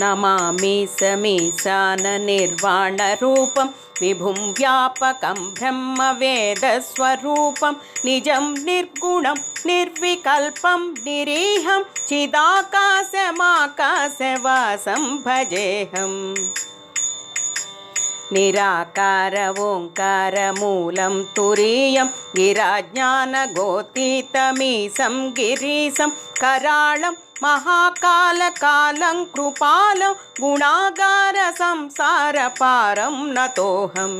नमामि समीशाननिर्वाणरूपं विभुं व्यापकं ब्रह्मवेदस्वरूपं निजं निर्गुणं निर्विकल्पं निरीहं चिदाकाशमाकाशवासं भजेऽहम् निराकार ओङ्कारमूलं तुरीयं गिराज्ञानगोथितमीषं गिरीशं कराळं గిరీశం కరాళం महाकालकालं कृपालं गुणागारसंसारपारं नतोऽहम्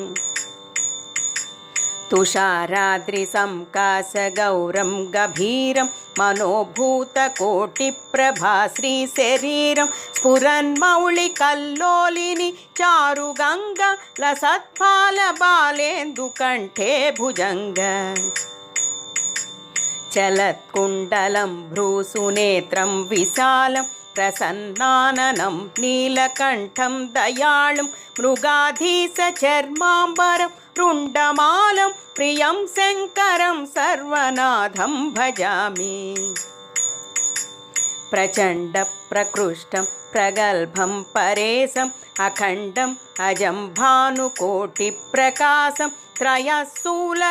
तुषाराद्रिसंकासगौरं गभीरं मनोभूतकोटिप्रभाश्रीशरीरं स्फुरन्मौलिकल्लोलिनि चारुगङ्गा लसत्फालबालेन्दुकण्ठे भुजङ्ग चलत्कुण्डलं भ्रूसुनेत्रं विशालं प्रसन्नाननं नीलकण्ठं दयाळुं मृगाधीशचर्माम्बरं रुण्डमालं प्रियं शङ्करं सर्वनाथं भजामि प्रचण्डप्रकृष्टं प्रगल्भं परेशम् अखण्डम् अजं भानुकोटिप्रकाशं त्रयशूलनिर्मूलनं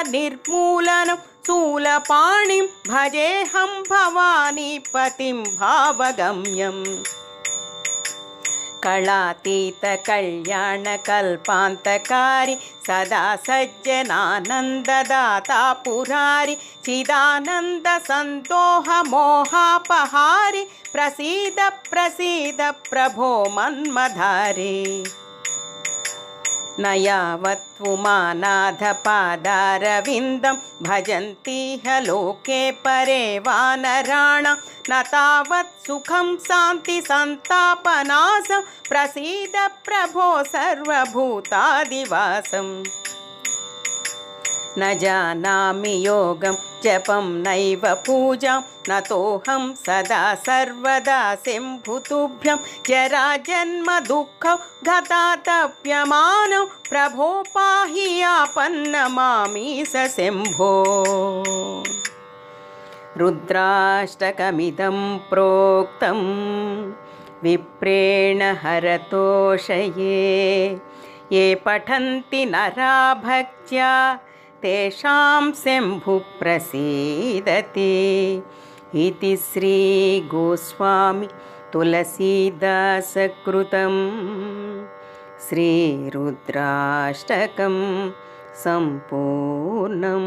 शूलपाणिं भजेऽहं भवानीपतिं भावगम्यम् कलातीतकल्याणकल्पान्तकारि सदा सज्जनानन्ददाता पुरारि चिदानन्दसन्तोहमोहापहारि प्रसीद प्रसीद प्रभो मन्मधारे నయావత్తు మానాథపాదారవిందం భజంతీహ లోకే పరే వానరాణ. నతావత్ సుఖం శాంతి సంతాపనాశం. ప్రసీద ప్రభో సర్వభూతాదివాసం. न जानामि योगं जपं नैव पूजां नतोऽहं सदा सर्वदा शम्भुतुभ्यं जराजन्मदुःखं गतातप्यमानो प्रभो पाहि आपन्नमामि स शम्भो रुद्राष्टकमिदं प्रोक्तं विप्रेण हरतोषये ये पठन्ति नरा भक्त्या తేషాం శంభు ప్రసీదతి ఇది శ్రీ గోస్వామి తులసీదాసకృతం శ్రీరుద్రాష్టకం సంపూర్ణం